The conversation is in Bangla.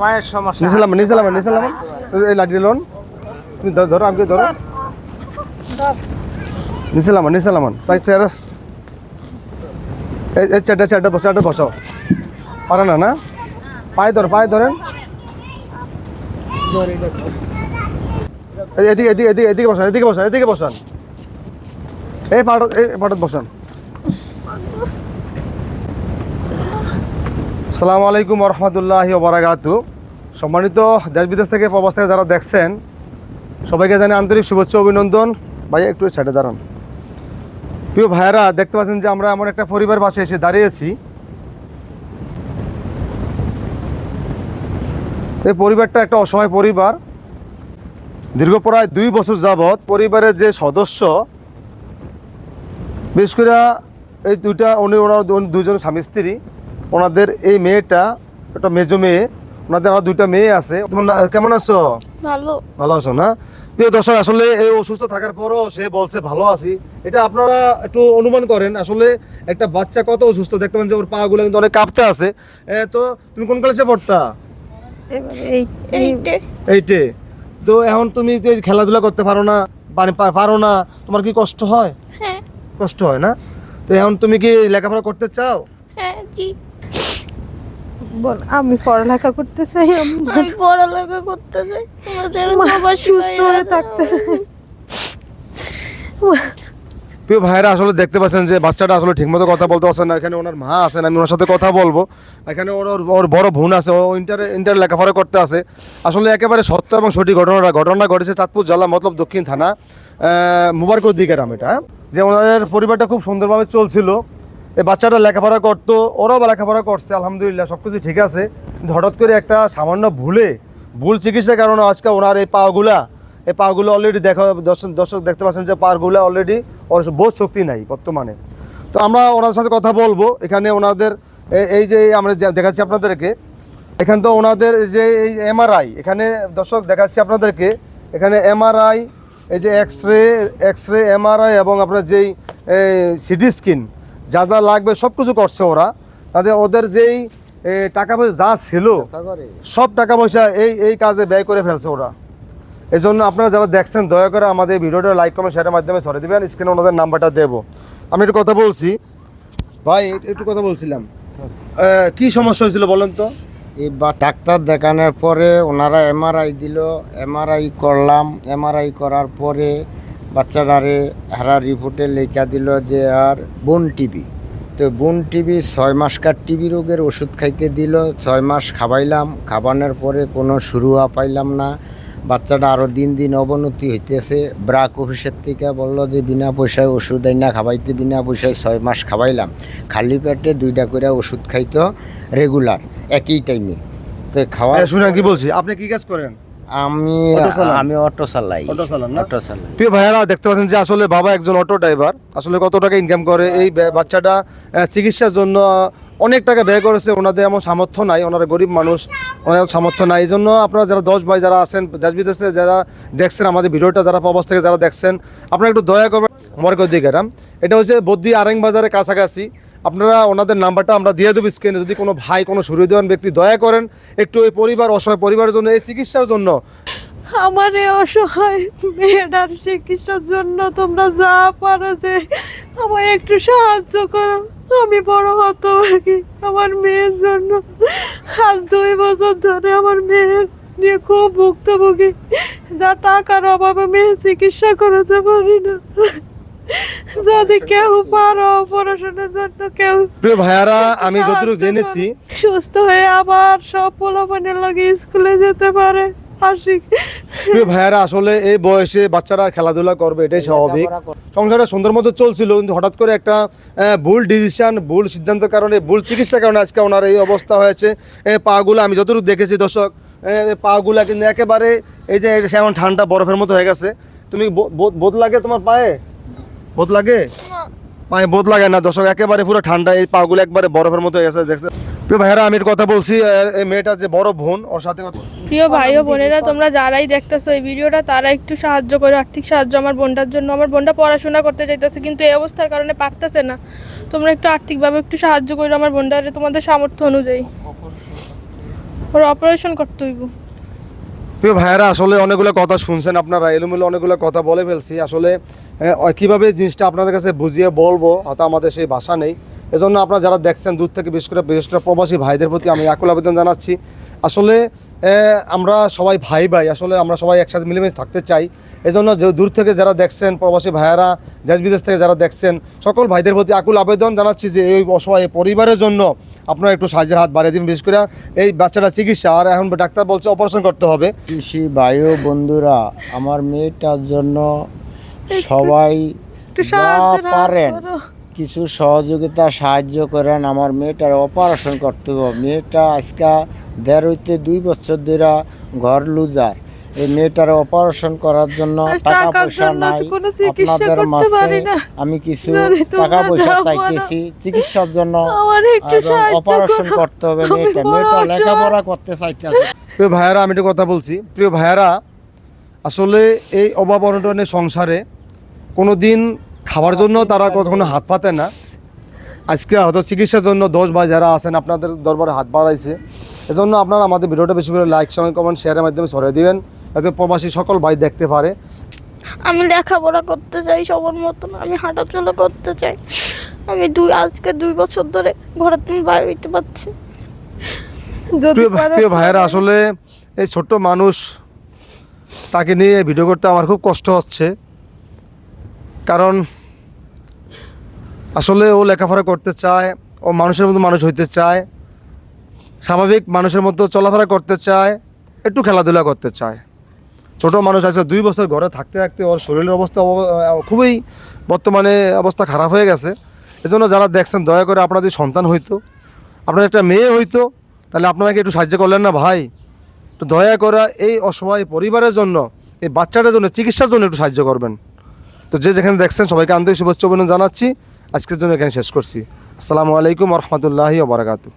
পায়ের সমস্যা। নিচে এই লাঠি লোন। তুমি ধরো, আমাকে ধরো। নিচে নামান নিচে নামান তাই চেয়ারে এই চেয়ারটা চেয়ারটা বসো চেয়ারটা বসো। পারে না না? পায়ে ধরো, পায়ে ধরেন এদিকে এদিকে এদিকে এদিকে বসান এদিকে বসান এদিকে বসান। এই পাটত এই পাটত বসান। সালামু আলাইকুম রহমতুল্লাহ বারাকাতু সম্মানিত দেশ বিদেশ থেকে প্রবাস থেকে যারা দেখছেন, সবাইকে জানি আন্তরিক শুভেচ্ছা অভিনন্দন। ভাই, একটু সাইডে দাঁড়ান। প্রিয় ভাইয়েরা, দেখতে পাচ্ছেন যে আমরা এমন একটা পরিবার পাশে এসে দাঁড়িয়েছি। এই পরিবারটা একটা অসময় পরিবার। দীর্ঘ প্রায় দুই বছর যাবৎ পরিবারের যে সদস্য, বিশেষ করে এই দুইটা, উনি ওনার দুজন স্বামী স্ত্রী। ওনাদের এই মেয়েটা একটা মেজো মেয়ে ওনাদের আমার দুইটা মেয়ে আছে। কেমন আছো? ভালো। ভালো আছো না? প্রিয় দর্শক আসলে এই অসুস্থ থাকার পরও সে বলছে ভালো আছি। এটা আপনারা একটু অনুমান করেন আসলে একটা বাচ্চা কত অসুস্থ? দেখতে পান যে ওর পা গুলো কিন্তু অনেক কাঁপতে আছে। তো তুমি কোন ক্লাসে পড়তা? এইটে তো এখন তুমি যে খেলাধুলা করতে পারো না পারো না তোমার কি কষ্ট হয়? হ্যাঁ। কষ্ট হয় না? তো এখন তুমি কি লেখাপড়া করতে চাও? হ্যাঁ জি। বল আমি পড়ালেখা করতে চাই আমি আমি পড়ালেখা করতে বাবা সুস্থ হয়ে থাকতে চাই প্রিয় ভাইরা আসলে দেখতে পাচ্ছেন যে বাচ্চাটা আসলে ঠিকমতো কথা বলতে পারছে না। এখানে ওনার মা আছেন আমি ওনার সাথে কথা বলব। এখানে ওর ওর- ওর বড় বোন আছে ও ইন্টার ইন্টার লেখাপড়া করতে আছে। আসলে একেবারে সত্য এবং সঠিক ঘটনাটা ঘটনা ঘটেছে চাঁদপুর জেলা মতলব দক্ষিণ থানা মুবারকুর দিকে গ্রাম এটা যে ওনাদের পরিবারটা খুব সুন্দরভাবে চলছিল। এই বাচ্চাটা লেখাপড়া করতো, ওরাও লেখাপড়া করছে, আলহামদুলিল্লাহ সব কিছু ঠিক আছে। হঠাৎ করে একটা সামান্য ভুলে, ভুল চিকিৎসার কারণে আজকে ওনার এই পাগুলা, এই পাগুলো অলরেডি দেখা, দর্শক দর্শক দেখতে পাচ্ছেন যে পাগুলো অলরেডি ওর বোধ শক্তি নাই বর্তমানে। তো আমরা ওনার সাথে কথা বলব, এখানে ওনাদের এই যে আমরা দেখাচ্ছি আপনাদেরকে, এখান তো ওনাদের যে এই এমআরআই এখানে দর্শক দেখাচ্ছি আপনাদেরকে, এখানে এমআরআই এই যে X ray X ray MRI এবং আপনার যেই সিটি স্ক্যান যা যা লাগবে সব কিছু করছে ওরা। তাদের ওদের যেই টাকা পয়সা যা ছিল সব টাকা পয়সা এই এই কাজে ব্যয় করে ফেলছে ওরা। এই জন্য আপনারা যারা দেখছেন দয়া করে আমাদের ভিডিওটা লাইক কমেন্ট শেয়ারের মাধ্যমে সরে দেবেন। স্ক্রিনে ওনাদের নাম্বারটা দেবো। আমি একটু কথা বলছি। ভাই একটু কথা বলছিলাম। কি সমস্যা হয়েছিল বলেন তো? এই বা ডাক্তার দেখানোর পরে ওনারা এমআরআই দিল। এমআরআই করলাম। এমআরআই করার পরে বাচ্চাটারে হারা রিপোর্টে লেখা দিল যে আর বোন টিবি। তো বোন টিবি ছয় মাসকার টিবি রোগের ওষুধ খাইতে দিল, ছয় মাস খাবাইলাম খাবানোর পরে কোনো শুরুয়া পাইলাম না। বাচ্চাটা আরও দিন দিন অবনতি হইতেছে। ব্রাক অফিসের থেকে বলল যে বিনা পয়সায় ওষুধ না খাবাইতে বিনা পয়সায় ছয় মাস খাবাইলাম খালি পেটে দুইটা করে ওষুধ খাইতো রেগুলার, একই টাইমে তো খাওয়া শুনেন কি বলছি, আপনি কি কাজ করেন? আমি? আমি অটো চালাই অটো চালান অটো চালাই প্রিয় ভাইয়ারা দেখতে পাচ্ছেন যে আসলে বাবা একজন অটো ড্রাইভার। আসলে কত টাকা ইনকাম করে? এই বাচ্চাটা চিকিৎসার জন্য অনেক টাকা ব্যয় করেছে। ওনাদের এমন সামর্থ্য নাই। ওনারা গরিব মানুষ ওনাদের সামর্থ্য নাই। এই জন্য আপনারা যারা দশ ভাই যারা আছেন দেশ বিদেশে যারা দেখছেন আমাদের ভিডিওটা যারা প্রবাস থেকে যারা দেখছেন আপনারা একটু দয়া করবেন। মরকর দিকে এটা হচ্ছে বদ্দি আরেং বাজারের কাছাকাছি। আপনারা ওনাদের নাম্বারটা আমরা দিয়ে দেবো স্ক্রিনে যদি কোনো ভাই, কোনো সুবিধাবান ব্যক্তি দয়া করেন, একটু ওই পরিবার, অসহায় পরিবারের জন্য, এই চিকিৎসার জন্য। আমার এই অসহায় মেয়েটার চিকিৎসার জন্য তোমরা যা পারো যে আমায় একটু সাহায্য করো। আমি বড় হতভাগী আমার মেয়ের জন্য। আজ দুই বছর ধরে আমার মেয়ের নিয়ে খুব ভুক্তভোগী। যা টাকার অভাবে মেয়ে চিকিৎসা করাতে পারি না। যদি কেউ পারো অপারেশনের জন্য কেউ প্রিয় ভাইয়ারা আমি যতটুকু জেনেছি সুস্থ হয়ে আবার সব পোলাপানের লাগে স্কুলে যেতে পারে। হাসি। প্রিয় ভাইয়ারা আসলে এই বয়সে বাচ্চারা খেলাধুলা করবে এটাই স্বাভাবিক। সংসারটা সুন্দর মতো চলছিল কিন্তু হঠাৎ করে একটা ভুল ডিসিশন ভুল সিদ্ধান্তের কারণে ভুল চিকিৎসার কারণে আজকে ওনার এই অবস্থা হয়েছে। এই পাগুলো আমি যতটুকু দেখেছি দর্শক এই পাগুলা কিন্তু একেবারে এই যে কেমন ঠান্ডা বরফের মতো হয়ে গেছে। তুমি বো- বো- বোধ লাগে তোমার পায়ে? বোধ লাগে? পায়ে বোধ লাগে না। দর্শক একেবারে পুরো ঠান্ডা। এই পাগুলো একবারে বরফের মতো হয়ে গেছে দেখছে প্রিয় ভাইয়ারা আমি কথা বলছি এই মেয়েটা যে বড় বোন ওর সাথে কথা প্রিয় ভাই ও বোনেরা তোমরা যারাই দেখতেছো এই ভিডিওটা তারা একটু সাহায্য করো আর্থিক সাহায্য আমার বোনটার জন্য। আমার বোনটা পড়াশোনা করতে চাইতেছে কিন্তু এই অবস্থার কারণে পারতেছে না। তোমরা একটু আর্থিকভাবে একটু সাহায্য করো আমার বোনটারে তোমাদের সামর্থ্য অনুযায়ী। ওর অপারেশন করতে হইব। প্রিয় ভাইয়েরা আসলে অনেকগুলো কথা শুনছেন আপনারা এলোমেলো অনেকগুলো কথা বলে ফেলছি। আসলে কীভাবে জিনিসটা আপনাদের কাছে বুঝিয়ে বলব? হয়তো আমাদের সেই ভাষা নেই। এজন্য আপনারা যারা দেখছেন দূর থেকে, বিশেষ করে বিশেষ করে প্রবাসী ভাইদের প্রতি আমি আকুল আবেদন জানাচ্ছি। আসলে আমরা সবাই ভাই ভাই, আসলে আমরা সবাই একসাথে মিলেমিশে থাকতে চাই। এজন্য যে দূর থেকে যারা দেখছেন, প্রবাসী ভাইয়েরা দেশ বিদেশ থেকে যারা দেখছেন, সকল ভাইদের প্রতি আকুল আবেদন জানাচ্ছি যে এই অসহায় পরিবারের জন্য আপনারা একটু সাহায্যের হাত বাড়িয়ে দিন। বিশেষ করে এই বাচ্চাটা চিকিৎসা, আর এখন ডাক্তার বলছে অপারেশন করতে হবে। কৃষি বায়ু বন্ধুরা, আমার মেয়েটার জন্য সবাই যা পারেন কিছু সহযোগিতা সাহায্য করেন। আমার মেয়েটার অপারেশন করতে হবে। মেয়েটা আজকে দেড় হইতে দুই বছর ধরে ঘর লুজার। এই মেয়েটার অপারেশন করার জন্য টাকা পয়সা নাই। আপনাদের করতে মাঝে আমি কিছু টাকা পয়সা চাইতেছি। চিকিৎসার জন্য অপারেশন করতে হবে মেয়েটা। মেয়েটা লেখাপড়া করতে চাইতেছে। প্রিয় ভাইয়ারা আমি একটু কথা বলছি। প্রিয় ভাইয়ারা আসলে এই অভাব অনটনের সংসারে কোনো দিন খাবার জন্য তারা কখনো হাত পাতে না। আজকে হয়তো চিকিৎসার জন্য দোষ ভাই যারা আছেন আপনাদের দরবারে হাত বাড়াইছে। এজন্য আপনারা আমাদের ভিডিওটা বেশি করে লাইক সময় কমেন্ট শেয়ারের মাধ্যমে ছড়িয়ে দিবেন। যাতে প্রবাসী সকল ভাই দেখতে পারে। আমি লেখাপড়া করতে চাই সবার মতন আমি হাঁটাচলা করতে চাই। আমি দুই আজকে দুই বছর ধরে ঘরের থেকে বাইরে পারছি। প্রিয় ভাইয়েরা আসলে এই ছোট্ট মানুষ তাকে নিয়ে ভিডিও করতে আমার খুব কষ্ট হচ্ছে। কারণ আসলে ও লেখাপড়া করতে চায়, ও মানুষের মতো মানুষ হইতে চায়, স্বাভাবিক মানুষের মতো চলাফেরা করতে চায়, একটু খেলাধুলা করতে চায়। ছোট মানুষ আছে, দুই বছর ঘরে থাকতে থাকতে ওর শরীরের অবস্থা খুবই বর্তমানে অবস্থা খারাপ হয়ে গেছে। এজন্য যারা দেখছেন, দয়া করে আপনাদের সন্তান হইতো আপনার একটা মেয়ে হইতো, তাহলে আপনাকে একটু সাহায্য করলেন না ভাই? একটু দয়া করা এই অসহায় পরিবারের জন্য, এই বাচ্চাটার জন্য, চিকিৎসার জন্য একটু সাহায্য করবেন। তো যে যেখানে দেখছেন সবাইকে আন্তরিক শুভেচ্ছা অভিনন্দন জানাচ্ছি। আজকের জন্য এখানে শেষ করছি। আসসালামু আলাইকুম রহমতুল্লাহি ওবরাকাতু